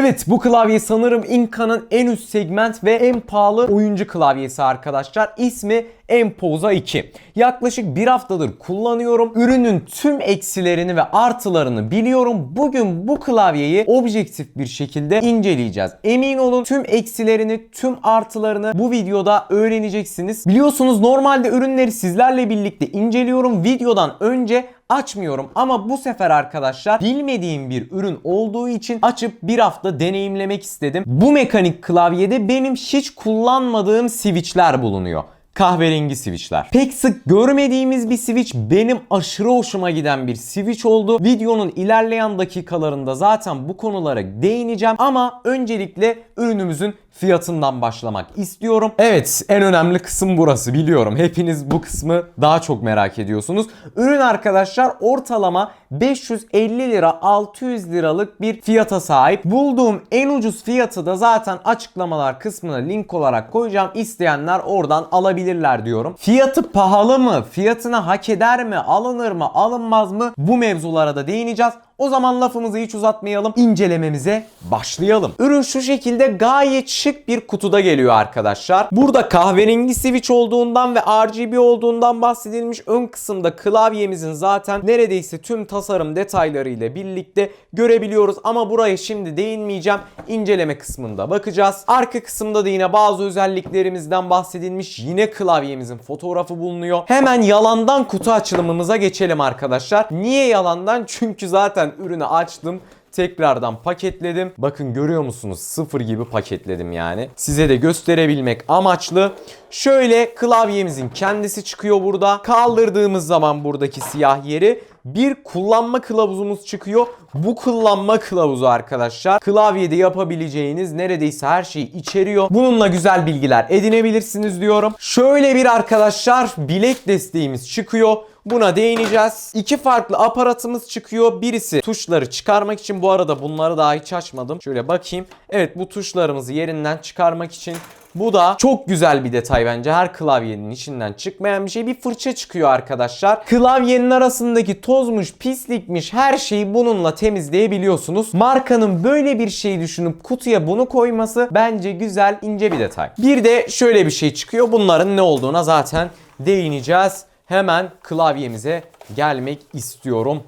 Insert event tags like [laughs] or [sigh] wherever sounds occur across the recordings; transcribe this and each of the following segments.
Evet bu klavye sanırım Inca'nın en üst segment ve en pahalı oyuncu klavyesi arkadaşlar. İsmi Empoza 2. Yaklaşık bir haftadır kullanıyorum. Ürünün tüm eksilerini ve artılarını biliyorum. Bugün bu klavyeyi objektif bir şekilde inceleyeceğiz. Emin olun tüm eksilerini, tüm artılarını bu videoda öğreneceksiniz. Biliyorsunuz normalde ürünleri sizlerle birlikte inceliyorum. Videodan önce açmıyorum ama bu sefer arkadaşlar bilmediğim bir ürün olduğu için açıp bir hafta deneyimlemek istedim. Bu mekanik klavyede benim hiç kullanmadığım switchler bulunuyor kahverengi switchler. Pek sık görmediğimiz bir switch benim aşırı hoşuma giden bir switch oldu. Videonun ilerleyen dakikalarında zaten bu konulara değineceğim ama öncelikle ürünümüzün fiyatından başlamak istiyorum. Evet en önemli kısım burası biliyorum. Hepiniz bu kısmı daha çok merak ediyorsunuz. Ürün arkadaşlar ortalama 550 lira 600 liralık bir fiyata sahip. Bulduğum en ucuz fiyatı da zaten açıklamalar kısmına link olarak koyacağım. İsteyenler oradan alabilirler diyorum. Fiyatı pahalı mı? Fiyatını hak eder mi? Alınır mı? Alınmaz mı? Bu mevzulara da değineceğiz. O zaman lafımızı hiç uzatmayalım. incelememize başlayalım. Ürün şu şekilde gayet şık bir kutuda geliyor arkadaşlar. Burada kahverengi switch olduğundan ve RGB olduğundan bahsedilmiş. Ön kısımda klavyemizin zaten neredeyse tüm tasarım detaylarıyla birlikte görebiliyoruz. Ama buraya şimdi değinmeyeceğim. İnceleme kısmında bakacağız. Arka kısımda da yine bazı özelliklerimizden bahsedilmiş. Yine klavyemizin fotoğrafı bulunuyor. Hemen yalandan kutu açılımımıza geçelim arkadaşlar. Niye yalandan? [laughs] Çünkü zaten ürünü açtım tekrardan paketledim. Bakın görüyor musunuz? Sıfır gibi paketledim yani. Size de gösterebilmek amaçlı. Şöyle klavyemizin kendisi çıkıyor burada. Kaldırdığımız zaman buradaki siyah yeri bir kullanma kılavuzumuz çıkıyor. Bu kullanma kılavuzu arkadaşlar klavyede yapabileceğiniz neredeyse her şeyi içeriyor. Bununla güzel bilgiler edinebilirsiniz diyorum. Şöyle bir arkadaşlar bilek desteğimiz çıkıyor. Buna değineceğiz. İki farklı aparatımız çıkıyor. Birisi tuşları çıkarmak için. Bu arada bunları daha hiç açmadım. Şöyle bakayım. Evet bu tuşlarımızı yerinden çıkarmak için. Bu da çok güzel bir detay bence. Her klavyenin içinden çıkmayan bir şey. Bir fırça çıkıyor arkadaşlar. Klavyenin arasındaki tozmuş, pislikmiş her şeyi bununla temizleyebiliyorsunuz. Markanın böyle bir şey düşünüp kutuya bunu koyması bence güzel, ince bir detay. Bir de şöyle bir şey çıkıyor. Bunların ne olduğuna zaten değineceğiz. Hemen klavyemize gelmek istiyorum.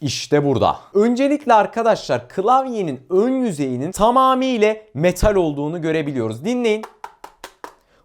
İşte burada. Öncelikle arkadaşlar klavyenin ön yüzeyinin tamamıyla metal olduğunu görebiliyoruz. Dinleyin.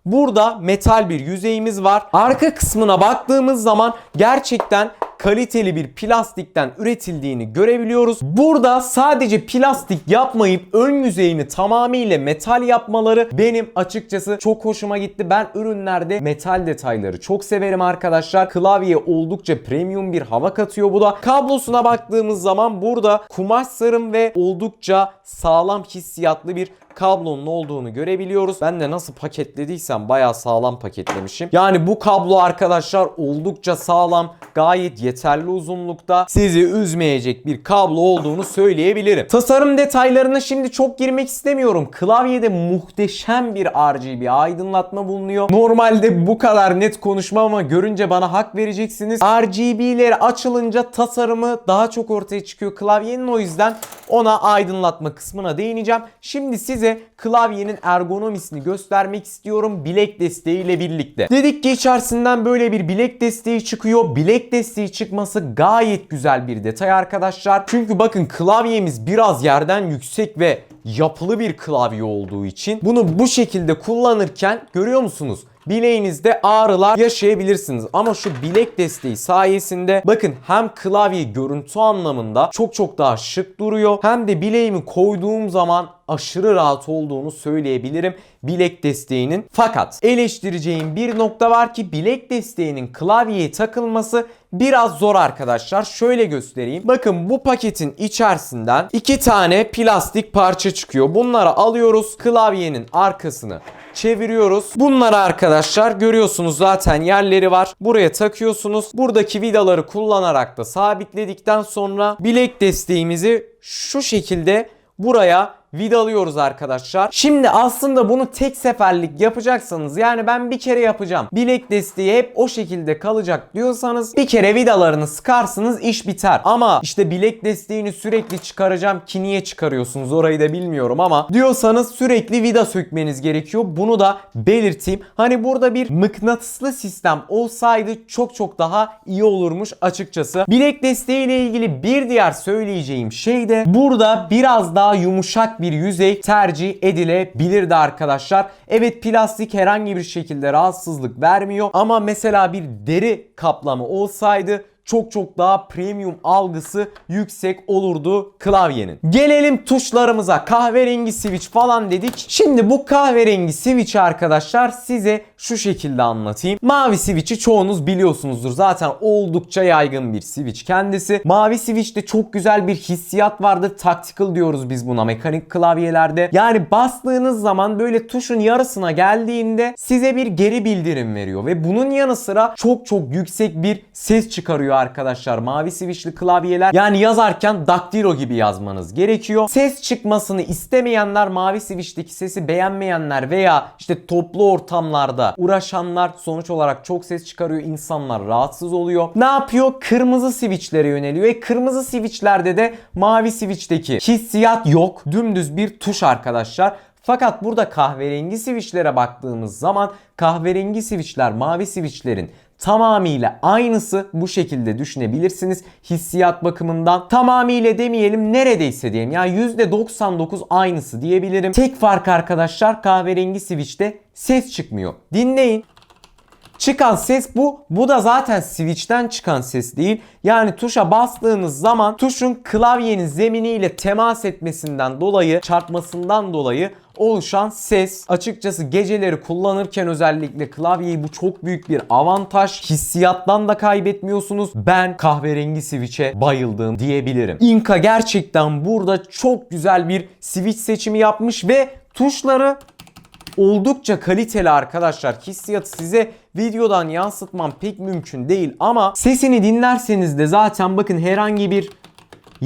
Burada metal bir yüzeyimiz var. Arka kısmına baktığımız zaman gerçekten kaliteli bir plastikten üretildiğini görebiliyoruz. Burada sadece plastik yapmayıp ön yüzeyini tamamıyla metal yapmaları benim açıkçası çok hoşuma gitti. Ben ürünlerde metal detayları çok severim arkadaşlar. Klavye oldukça premium bir hava katıyor bu da. Kablosuna baktığımız zaman burada kumaş sarım ve oldukça sağlam hissiyatlı bir kablonun olduğunu görebiliyoruz. Ben de nasıl paketlediysem bayağı sağlam paketlemişim. Yani bu kablo arkadaşlar oldukça sağlam, gayet yeterli uzunlukta. Sizi üzmeyecek bir kablo olduğunu söyleyebilirim. Tasarım detaylarına şimdi çok girmek istemiyorum. Klavyede muhteşem bir RGB aydınlatma bulunuyor. Normalde bu kadar net konuşmam ama görünce bana hak vereceksiniz. RGB'leri açılınca tasarımı daha çok ortaya çıkıyor klavyenin o yüzden ona aydınlatma kısmına değineceğim. Şimdi size klavyenin ergonomisini göstermek istiyorum bilek desteğiyle birlikte. Dedik ki içerisinden böyle bir bilek desteği çıkıyor. Bilek desteği çıkması gayet güzel bir detay arkadaşlar. Çünkü bakın klavyemiz biraz yerden yüksek ve yapılı bir klavye olduğu için bunu bu şekilde kullanırken görüyor musunuz? bileğinizde ağrılar yaşayabilirsiniz. Ama şu bilek desteği sayesinde bakın hem klavye görüntü anlamında çok çok daha şık duruyor. Hem de bileğimi koyduğum zaman aşırı rahat olduğunu söyleyebilirim bilek desteğinin. Fakat eleştireceğim bir nokta var ki bilek desteğinin klavyeye takılması biraz zor arkadaşlar. Şöyle göstereyim. Bakın bu paketin içerisinden iki tane plastik parça çıkıyor. Bunları alıyoruz. Klavyenin arkasını çeviriyoruz. Bunları arkadaşlar görüyorsunuz zaten yerleri var. Buraya takıyorsunuz. Buradaki vidaları kullanarak da sabitledikten sonra bilek desteğimizi şu şekilde buraya vidalıyoruz arkadaşlar. Şimdi aslında bunu tek seferlik yapacaksanız yani ben bir kere yapacağım. Bilek desteği hep o şekilde kalacak diyorsanız bir kere vidalarını sıkarsınız iş biter. Ama işte bilek desteğini sürekli çıkaracağım ki niye çıkarıyorsunuz orayı da bilmiyorum ama diyorsanız sürekli vida sökmeniz gerekiyor. Bunu da belirteyim. Hani burada bir mıknatıslı sistem olsaydı çok çok daha iyi olurmuş açıkçası. Bilek desteği ile ilgili bir diğer söyleyeceğim şey de burada biraz daha yumuşak bir yüzey tercih edilebilirdi arkadaşlar. Evet plastik herhangi bir şekilde rahatsızlık vermiyor ama mesela bir deri kaplama olsaydı çok çok daha premium algısı yüksek olurdu klavyenin. Gelelim tuşlarımıza. Kahverengi switch falan dedik. Şimdi bu kahverengi switch'i arkadaşlar size şu şekilde anlatayım. Mavi switch'i çoğunuz biliyorsunuzdur. Zaten oldukça yaygın bir switch kendisi. Mavi switch'te çok güzel bir hissiyat vardır. Tactical diyoruz biz buna mekanik klavyelerde. Yani bastığınız zaman böyle tuşun yarısına geldiğinde size bir geri bildirim veriyor ve bunun yanı sıra çok çok yüksek bir ses çıkarıyor arkadaşlar. Mavi switch'li klavyeler yani yazarken daktilo gibi yazmanız gerekiyor. Ses çıkmasını istemeyenler, mavi switch'teki sesi beğenmeyenler veya işte toplu ortamlarda uğraşanlar sonuç olarak çok ses çıkarıyor. insanlar rahatsız oluyor. Ne yapıyor? Kırmızı switch'lere yöneliyor. Ve kırmızı switch'lerde de mavi switch'teki hissiyat yok. Dümdüz bir tuş arkadaşlar. Fakat burada kahverengi switchlere baktığımız zaman kahverengi switchler mavi switchlerin tamamıyla aynısı bu şekilde düşünebilirsiniz. Hissiyat bakımından tamamıyla demeyelim neredeyse diyelim. Yani %99 aynısı diyebilirim. Tek fark arkadaşlar kahverengi switch'te ses çıkmıyor. Dinleyin. Çıkan ses bu. Bu da zaten switch'ten çıkan ses değil. Yani tuşa bastığınız zaman tuşun klavyenin zeminiyle temas etmesinden dolayı, çarpmasından dolayı oluşan ses. Açıkçası geceleri kullanırken özellikle klavyeyi bu çok büyük bir avantaj. Hissiyattan da kaybetmiyorsunuz. Ben kahverengi switch'e bayıldım diyebilirim. Inka gerçekten burada çok güzel bir switch seçimi yapmış ve tuşları oldukça kaliteli arkadaşlar. Hissiyatı size videodan yansıtmam pek mümkün değil ama sesini dinlerseniz de zaten bakın herhangi bir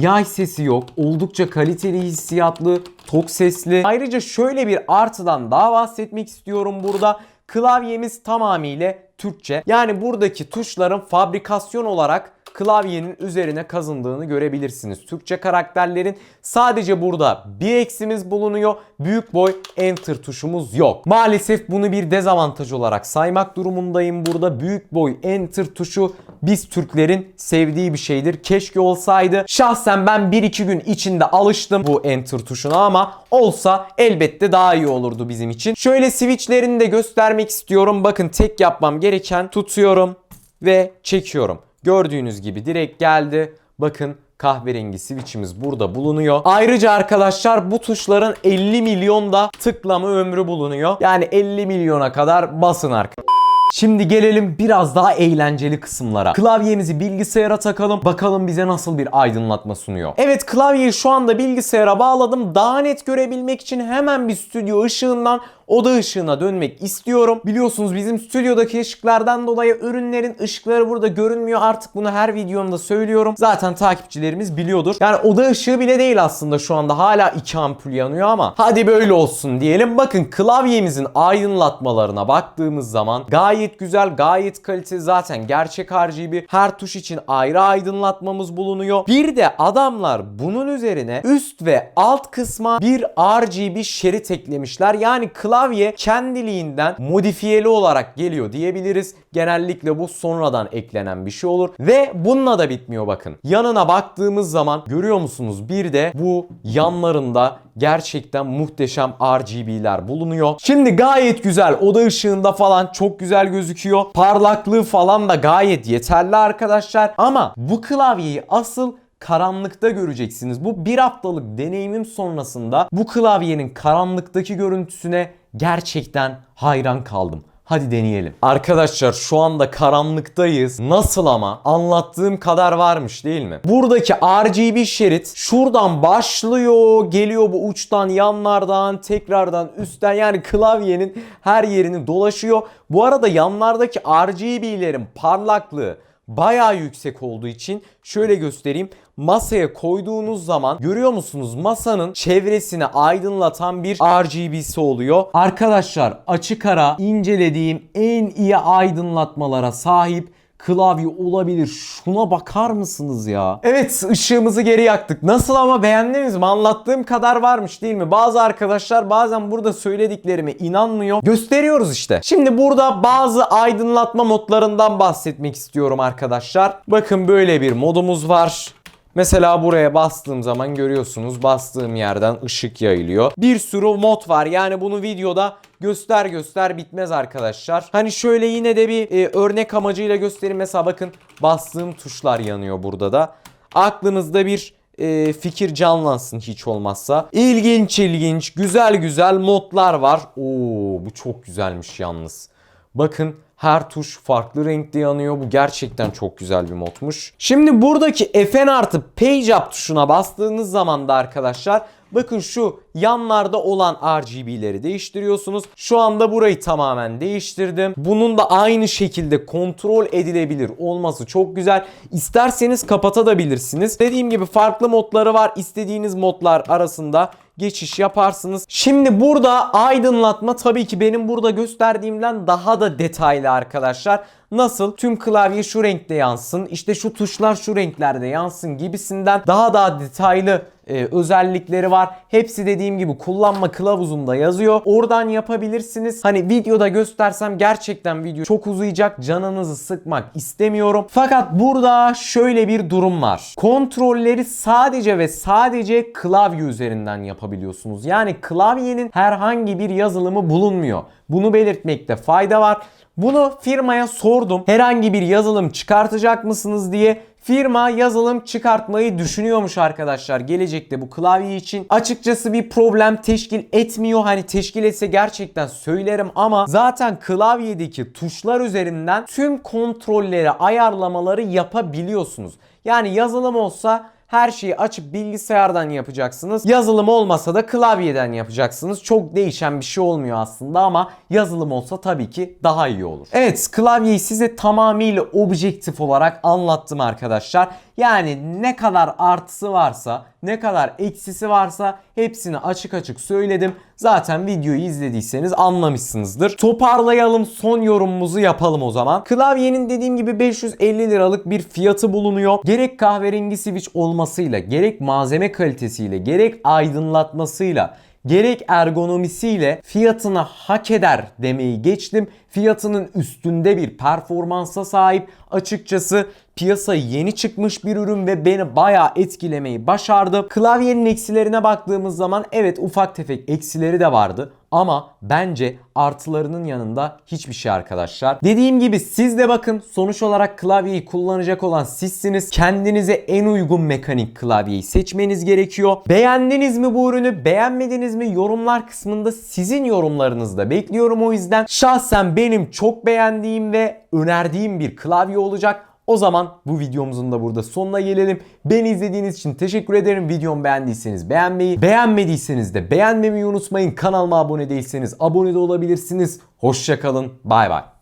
yay sesi yok. Oldukça kaliteli hissiyatlı, tok sesli. Ayrıca şöyle bir artıdan daha bahsetmek istiyorum burada. Klavyemiz tamamıyla Türkçe. Yani buradaki tuşların fabrikasyon olarak klavyenin üzerine kazındığını görebilirsiniz. Türkçe karakterlerin sadece burada bir eksimiz bulunuyor. Büyük boy enter tuşumuz yok. Maalesef bunu bir dezavantaj olarak saymak durumundayım burada. Büyük boy enter tuşu biz Türklerin sevdiği bir şeydir. Keşke olsaydı. Şahsen ben 1-2 gün içinde alıştım bu enter tuşuna ama olsa elbette daha iyi olurdu bizim için. Şöyle switchlerini de göstermek istiyorum. Bakın tek yapmam gereken tutuyorum ve çekiyorum. Gördüğünüz gibi direkt geldi. Bakın kahverengi switch'imiz burada bulunuyor. Ayrıca arkadaşlar bu tuşların 50 milyonda tıklama ömrü bulunuyor. Yani 50 milyona kadar basın arkadaşlar. Şimdi gelelim biraz daha eğlenceli kısımlara. Klavyemizi bilgisayara takalım. Bakalım bize nasıl bir aydınlatma sunuyor. Evet klavyeyi şu anda bilgisayara bağladım. Daha net görebilmek için hemen bir stüdyo ışığından oda ışığına dönmek istiyorum. Biliyorsunuz bizim stüdyodaki ışıklardan dolayı ürünlerin ışıkları burada görünmüyor. Artık bunu her videomda söylüyorum. Zaten takipçilerimiz biliyordur. Yani oda ışığı bile değil aslında şu anda. Hala iki ampul yanıyor ama hadi böyle olsun diyelim. Bakın klavyemizin aydınlatmalarına baktığımız zaman gayet güzel, gayet kaliteli. Zaten gerçek RGB. Her tuş için ayrı aydınlatmamız bulunuyor. Bir de adamlar bunun üzerine üst ve alt kısma bir RGB şerit eklemişler. Yani klavye kendiliğinden modifiyeli olarak geliyor diyebiliriz. Genellikle bu sonradan eklenen bir şey olur. Ve bununla da bitmiyor bakın. Yanına baktığımız zaman görüyor musunuz? Bir de bu yanlarında gerçekten muhteşem RGB'ler bulunuyor. Şimdi gayet güzel. Oda ışığında falan çok güzel gözüküyor. Parlaklığı falan da gayet yeterli arkadaşlar. Ama bu klavyeyi asıl karanlıkta göreceksiniz. Bu bir haftalık deneyimim sonrasında bu klavyenin karanlıktaki görüntüsüne gerçekten hayran kaldım. Hadi deneyelim. Arkadaşlar şu anda karanlıktayız. Nasıl ama? Anlattığım kadar varmış değil mi? Buradaki RGB şerit şuradan başlıyor, geliyor bu uçtan, yanlardan, tekrardan üstten yani klavyenin her yerini dolaşıyor. Bu arada yanlardaki RGB'lerin parlaklığı bayağı yüksek olduğu için şöyle göstereyim. Masaya koyduğunuz zaman görüyor musunuz masanın çevresini aydınlatan bir RGB'si oluyor. Arkadaşlar açık ara incelediğim en iyi aydınlatmalara sahip klavye olabilir. Şuna bakar mısınız ya? Evet ışığımızı geri yaktık. Nasıl ama beğendiniz mi? Anlattığım kadar varmış değil mi? Bazı arkadaşlar bazen burada söylediklerime inanmıyor. Gösteriyoruz işte. Şimdi burada bazı aydınlatma modlarından bahsetmek istiyorum arkadaşlar. Bakın böyle bir modumuz var. Mesela buraya bastığım zaman görüyorsunuz bastığım yerden ışık yayılıyor. Bir sürü mod var yani bunu videoda göster göster bitmez arkadaşlar. Hani şöyle yine de bir e, örnek amacıyla göstereyim. Mesela bakın bastığım tuşlar yanıyor burada da. Aklınızda bir e, fikir canlansın hiç olmazsa. İlginç ilginç güzel güzel modlar var. Oo bu çok güzelmiş yalnız. Bakın her tuş farklı renkte yanıyor. Bu gerçekten çok güzel bir modmuş. Şimdi buradaki FN artı Page Up tuşuna bastığınız zaman da arkadaşlar bakın şu yanlarda olan RGB'leri değiştiriyorsunuz. Şu anda burayı tamamen değiştirdim. Bunun da aynı şekilde kontrol edilebilir olması çok güzel. İsterseniz kapatabilirsiniz. Dediğim gibi farklı modları var. İstediğiniz modlar arasında geçiş yaparsınız. Şimdi burada aydınlatma tabii ki benim burada gösterdiğimden daha da detaylı arkadaşlar. Nasıl? Tüm klavye şu renkte yansın, işte şu tuşlar şu renklerde yansın gibisinden daha daha detaylı e, özellikleri var. Hepsi dediğim gibi kullanma kılavuzunda yazıyor. Oradan yapabilirsiniz. Hani videoda göstersem gerçekten video çok uzayacak. Canınızı sıkmak istemiyorum. Fakat burada şöyle bir durum var. Kontrolleri sadece ve sadece klavye üzerinden yapabiliyorsunuz. Yani klavyenin herhangi bir yazılımı bulunmuyor. Bunu belirtmekte fayda var. Bunu firmaya sordum. Herhangi bir yazılım çıkartacak mısınız diye. Firma yazılım çıkartmayı düşünüyormuş arkadaşlar gelecekte bu klavye için. Açıkçası bir problem teşkil etmiyor. Hani teşkil etse gerçekten söylerim ama zaten klavyedeki tuşlar üzerinden tüm kontrolleri, ayarlamaları yapabiliyorsunuz. Yani yazılım olsa her şeyi açıp bilgisayardan yapacaksınız. Yazılım olmasa da klavyeden yapacaksınız. Çok değişen bir şey olmuyor aslında ama yazılım olsa tabii ki daha iyi olur. Evet klavyeyi size tamamıyla objektif olarak anlattım arkadaşlar. Yani ne kadar artısı varsa, ne kadar eksisi varsa hepsini açık açık söyledim. Zaten videoyu izlediyseniz anlamışsınızdır. Toparlayalım son yorumumuzu yapalım o zaman. Klavyenin dediğim gibi 550 liralık bir fiyatı bulunuyor. Gerek kahverengi switch olmasıyla, gerek malzeme kalitesiyle, gerek aydınlatmasıyla gerek ergonomisiyle fiyatına hak eder demeyi geçtim. Fiyatının üstünde bir performansa sahip. Açıkçası piyasaya yeni çıkmış bir ürün ve beni bayağı etkilemeyi başardı. Klavyenin eksilerine baktığımız zaman evet ufak tefek eksileri de vardı. Ama bence artılarının yanında hiçbir şey arkadaşlar. Dediğim gibi siz de bakın sonuç olarak klavyeyi kullanacak olan sizsiniz. Kendinize en uygun mekanik klavyeyi seçmeniz gerekiyor. Beğendiniz mi bu ürünü? Beğenmediniz mi? Yorumlar kısmında sizin yorumlarınızı da bekliyorum o yüzden. Şahsen benim çok beğendiğim ve önerdiğim bir klavye olacak. O zaman bu videomuzun da burada sonuna gelelim. Beni izlediğiniz için teşekkür ederim. Videomu beğendiyseniz beğenmeyi, beğenmediyseniz de beğenmemeyi unutmayın. Kanalıma abone değilseniz abone de olabilirsiniz. Hoşçakalın. Bay bay.